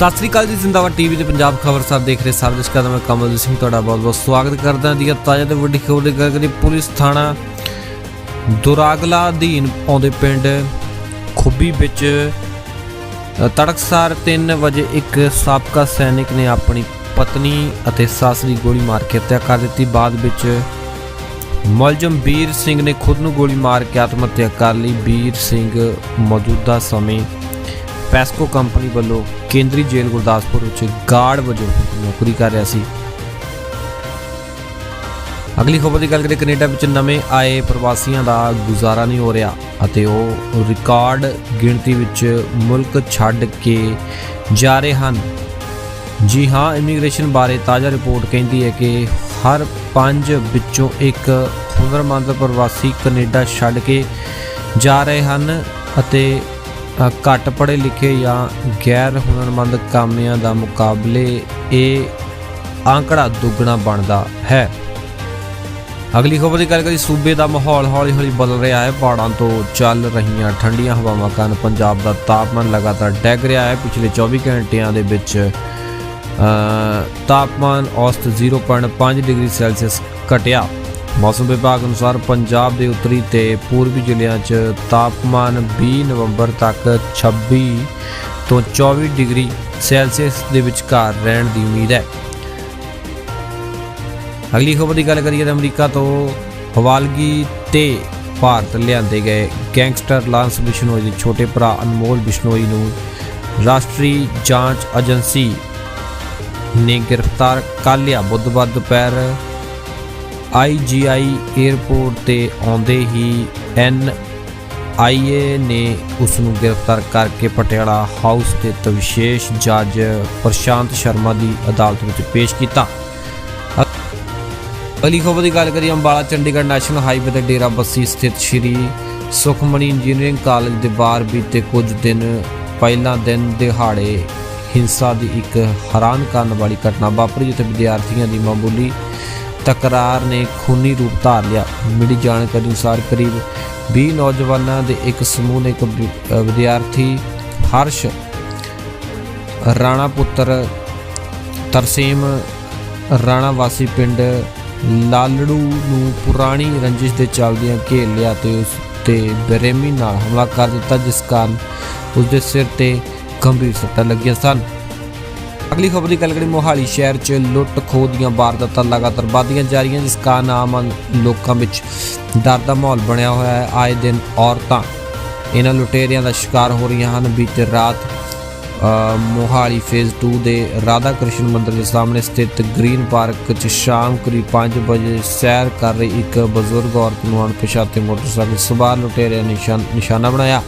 ਸਤਿ ਸ੍ਰੀ ਅਕਾਲ ਜੀ ਜ਼ਿੰਦਾਬਾਦ ਟੀਵੀ ਤੇ ਪੰਜਾਬ ਖਬਰ ਸਾਹਿਬ ਦੇਖ ਰਹੇ ਸਾਰੇ ਦਰਸ਼ਕਾਂ ਦਾ ਮੈਂ ਕਮਲਜੀਤ ਸਿੰਘ ਤੁਹਾਡਾ ਬਹੁਤ-ਬਹੁਤ ਸਵਾਗਤ ਕਰਦਾ ਜੀ। ਤਾਜ਼ਾ ਤੇ ਵੱਡੀ ਖਬਰ ਦੀ ਗੱਲ ਕਰੀਏ ਪੁਲਿਸ ਥਾਣਾ ਦੁਰਾਗਲਾ ਅਧੀਨ ਆਉਂਦੇ ਪਿੰਡ ਖੁੱਬੀ ਵਿੱਚ ਅ, ਤੜਕਸਾਰ 3 ਵਜੇ ਇੱਕ ਸਾਬਕਾ ਸੈਨਿਕ ਨੇ ਆਪਣੀ ਪਤਨੀ ਅਤੇ ਸੱਸ ਦੀ ਗੋਲੀ ਮਾਰ ਕੇ ਹੱਤਿਆ ਕਰ ਦਿੱਤੀ। ਬਾਅਦ ਵਿੱਚ ਮੁਲਜ਼ਮ ਵੀਰ ਸਿੰਘ ਨੇ ਖੁਦ ਨੂੰ ਗੋਲੀ ਮਾਰ ਕੇ ਆਤਮ ਹੱਤਿਆ ਕਰ ਲਈ। ਵੀਰ ਸਿੰਘ ਮੌਜੂਦਾ ਸਮੇਂ ਪੈਸਕੋ ਕੰਪਨੀ ਵੱਲੋਂ ਕੇਂਦਰੀ ਜੇਲ੍ਹ ਗੁਰਦਾਸਪੁਰ ਵਿੱਚ ਗਾਰਡ ਵਜੋਂ ਨੌਕਰੀ ਕਰ ਰਿਹਾ ਸੀ। ਅਗਲੀ ਖਬਰ ਦੀ ਗੱਲ ਕਰੀਏ, ਕੈਨੇਡਾ ਵਿੱਚ ਨਵੇਂ ਆਏ ਪ੍ਰਵਾਸੀਆਂ ਦਾ ਗੁਜ਼ਾਰਾ ਨਹੀਂ ਹੋ ਰਿਹਾ ਅਤੇ ਉਹ ਰਿਕਾਰਡ ਗਿਣਤੀ ਵਿੱਚ ਮੁਲਕ ਛੱਡ ਕੇ ਜਾ ਰਹੇ ਹਨ। ਜੀ ਹਾਂ, ਇਮੀਗ੍ਰੇਸ਼ਨ ਬਾਰੇ ਤਾਜ਼ਾ ਰਿਪੋਰਟ ਕਹਿੰਦੀ ਹੈ ਕਿ ਹਰ ਪੰਜ ਵਿੱਚੋਂ ਇੱਕ ਹੁਨਰਮੰਦ ਪ੍ਰਵਾਸੀ ਕੈਨੇਡਾ ਛੱਡ ਕੇ ਜਾ ਰਹੇ ਹਨ ਅਤੇ ਘੱਟ ਪੜ੍ਹੇ ਲਿਖੇ ਜਾਂ ਗੈਰ ਹੁਨਰਮੰਦ ਕਾਮਿਆਂ ਦਾ ਮੁਕਾਬਲੇ ਇਹ ਆંકੜਾ ਦੁੱਗਣਾ ਬਣਦਾ ਹੈ। ਅਗਲੀ ਖਬਰ ਦੀ ਗੱਲ ਕਰੀ ਸੂਬੇ ਦਾ ਮਾਹੌਲ ਹੌਲੀ-ਹੌਲੀ ਬਦਲ ਰਿਹਾ ਹੈ। ਪਹਾੜਾਂ ਤੋਂ ਚੱਲ ਰਹੀਆਂ ਠੰਡੀਆਂ ਹਵਾਵਾਂ ਕਾਰਨ ਪੰਜਾਬ ਦਾ ਤਾਪਮਾਨ ਲਗਾਤਾਰ ਡਿੱਗ ਰਿਹਾ ਹੈ। ਪਿਛਲੇ 24 ਘੰਟਿਆਂ ਦੇ ਵਿੱਚ ਤਾਪਮਾਨ ਔਸਤ 0.5 ਡਿਗਰੀ ਸੈਲਸੀਅਸ ਘਟਿਆ। ਮੌਸਮ ਵਿਭਾਗ ਅਨੁਸਾਰ ਪੰਜਾਬ ਦੇ ਉੱਤਰੀ ਤੇ ਪੂਰਬੀ ਜ਼ਿਲ੍ਹਿਆਂ 'ਚ ਤਾਪਮਾਨ 20 ਨਵੰਬਰ ਤੱਕ 26 ਤੋਂ 24 ਡਿਗਰੀ ਸੈਲਸੀਅਸ ਦੇ ਵਿਚਕਾਰ ਰਹਿਣ ਦੀ ਉਮੀਦ ਹੈ। ਅਗਲੀ ਖਬਰ ਦੀ ਗੱਲ ਕਰੀਏ ਤਾਂ ਅਮਰੀਕਾ ਤੋਂ ਹਵਾਲਗੀ ਤੇ ਭਾਰਤ ਲਿਆਂਦੇ ਗਏ ਗੈਂਗਸਟਰ ਲਾਂਸ ਬਿਸ਼ਨੋਈ ਦੇ ਛੋਟੇ ਭਰਾ ਅਨਮੋਲ ਬਿਸ਼ਨੋਈ ਨੂੰ ਰਾਸ਼ਟਰੀ ਜਾਂਚ ਏਜੰਸੀ ਨੇ ਗ੍ਰਿਫਤਾਰ ਕਰ ਲਿਆ। ਬੁੱਧਵਾਰ ਦੁਪਹਿਰ ਆਈਜੀਆਈ 에ਅਰਪੋਰਟ ਤੇ ਆਉਂਦੇ ਹੀ ਐਨ ਆਈਏ ਨੇ ਉਸ ਨੂੰ ਗ੍ਰਿਫਤਾਰ ਕਰਕੇ ਪਟਿਆਲਾ ਹਾਊਸ ਸਥਿਤ ਵਿਸ਼ੇਸ਼ ਜੱਜ ਪ੍ਰਸ਼ਾਂਤ ਸ਼ਰਮਾ ਦੀ ਅਦਾਲਤ ਵਿੱਚ ਪੇਸ਼ ਕੀਤਾ। ਅਗਲੀ ਖਬਰ ਦੀ ਗੱਲ ਕਰੀਏ, ਅੰਬਾਲਾ ਚੰਡੀਗੜ੍ਹ ਨੈਸ਼ਨਲ ਹਾਈਵੇ ਤੇ ਡੇਰਾ ਬੱਸੀ ਸਥਿਤ ਸ਼੍ਰੀ ਸੁਖਮਣੀ ਇੰਜੀਨੀਅਰਿੰਗ ਕਾਲਜ ਦੇ ਬਾਹਰ ਬੀਤੇ ਕੁਝ ਦਿਨ ਪਹਿਲਾਂ ਦਿਨ ਦਿਹਾੜੇ ਹਿੰਸਾ ਦੀ ਇੱਕ ਹੈਰਾਨ ਕਰਨ ਵਾਲੀ ਘਟਨਾ ਵਾਪਰੀ, ਜਿੱਥੇ ਵਿਦਿਆਰਥੀਆਂ ਦੀ ਮਾਮੂਲੀ ਤਕਰਾਰ ਨੇ ਖੂਨੀ ਰੂਪ ਧਾਰ ਲਿਆ। ਮਿਲੀ ਜਾਣਕਾਰੀ ਅਨੁਸਾਰ ਕਰੀਬ 20 ਨੌਜਵਾਨਾਂ ਦੇ ਇੱਕ ਸਮੂਹ ਨੇ ਇੱਕ ਵਿਦਿਆਰਥੀ ਹਰਸ਼ ਰਾਣਾ ਪੁੱਤਰ ਤਰਸੇਮ ਰਾਣਾ ਵਾਸੀ ਪਿੰਡ ਲਾਲੜੂ ਨੂੰ ਪੁਰਾਣੀ ਰੰਜਿਸ਼ ਦੇ ਚੱਲਦਿਆਂ ਘੇਰ ਲਿਆ ਤੇ ਉਸ ਤੇ ਬਰੇਮੀ ਨਾਲ ਹਮਲਾ ਕਰ ਦਿੱਤਾ, ਜਿਸ ਕਾਰਨ ਉਸ ਦੇ ਸਿਰ ਤੇ ਗੰਭੀਰ ਸੱਟਾਂ ਲੱਗੀਆਂ ਸਨ। ਅਗਲੀ ਖਬਰ ਦੀ ਗੱਲ ਕਰੀਏ, ਮੋਹਾਲੀ ਸ਼ਹਿਰ 'ਚ ਲੁੱਟ ਖੋਹ ਦੀਆਂ ਵਾਰਦਾਤਾਂ ਲਗਾਤਾਰ ਵਧਦੀਆਂ ਜਾ ਰਹੀਆਂ, ਜਿਸ ਕਾਰਨ ਆਮ ਲੋਕਾਂ ਵਿੱਚ ਡਰ ਦਾ ਮਾਹੌਲ ਬਣਿਆ ਹੋਇਆ ਹੈ। ਆਏ ਦਿਨ ਔਰਤਾਂ ਇਹਨਾਂ ਲੁਟੇਰਿਆਂ ਦਾ ਸ਼ਿਕਾਰ ਹੋ ਰਹੀਆਂ ਹਨ। ਬੀਤੇ ਰਾਤ ਮੋਹਾਲੀ ਫੇਜ਼ 2 ਦੇ ਰਾਧਾ ਕ੍ਰਿਸ਼ਨ ਮੰਦਿਰ ਦੇ ਸਾਹਮਣੇ ਸਥਿਤ ਗ੍ਰੀਨ ਪਾਰਕ 'ਚ ਸ਼ਾਮ ਕਰੀਬ 5 ਵਜੇ ਸੈਰ ਕਰ ਰਹੀ ਇੱਕ ਬਜ਼ੁਰਗ ਔਰਤ ਨੂੰ ਅਣਪਛਾਤੇ ਮੋਟਰਸਾਈਕਲ ਸਵਾਰ ਲੁਟੇਰਿਆਂ ਨੇ ਨਿਸ਼ਾਨ, ਨਿਸ਼ਾਨਾ ਬਣਾਇਆ।